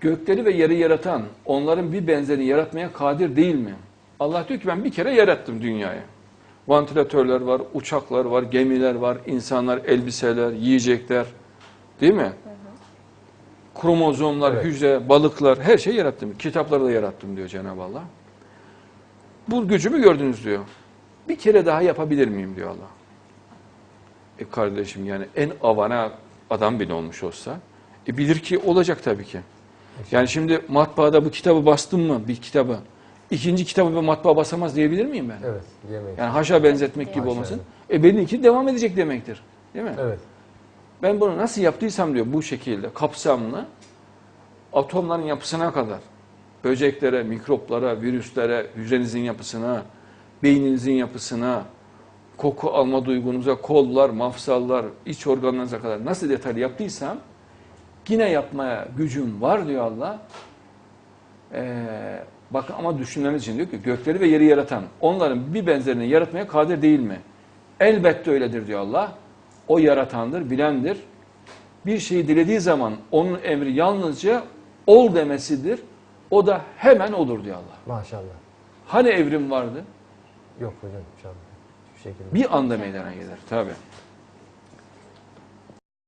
Gökleri ve yeri yaratan, onların bir benzerini yaratmaya kadir değil mi? Allah diyor ki ben bir kere yarattım dünyayı. Vantilatörler var, uçaklar var, gemiler var, insanlar, elbiseler, yiyecekler. Değil mi? Kromozomlar, Evet. hücre, balıklar, her şeyi yarattım. Kitapları da yarattım diyor Cenab-ı Allah. Bu gücümü gördünüz diyor. Bir kere daha yapabilir miyim diyor Allah. E kardeşim yani en avana adam bile olmuş olsa e bilir ki olacak tabii ki. Yani şimdi matbaada bu kitabı bastım mı bir kitabı ikinci kitabı bir matbaa basamaz diyebilir miyim ben? Evet, yemeyiz. Yani haşa benzetmek gibi Haşa, olmasın. E benimki devam edecek demektir. Değil mi? Evet. Ben bunu nasıl yaptıysam diyor bu şekilde kapsamlı atomların yapısına kadar böceklere, mikroplara, virüslere, hücrenizin yapısına, beyninizin yapısına, koku alma duygunuza, kollar, mafsallar, iç organlarınıza kadar nasıl detaylı yaptıysam yine yapmaya gücüm var diyor Allah. Ee, bakın ama düşünmemiz için diyor ki gökleri ve yeri yaratan onların bir benzerini yaratmaya kadir değil mi? Elbette öyledir diyor Allah. O yaratandır, bilendir. Bir şeyi dilediği zaman onun emri yalnızca ol demesidir. O da hemen olur diyor Allah. Maşallah. Hani evrim vardı? Yok hocam şu an şu şekilde. Bir anda meydana gelir tabi.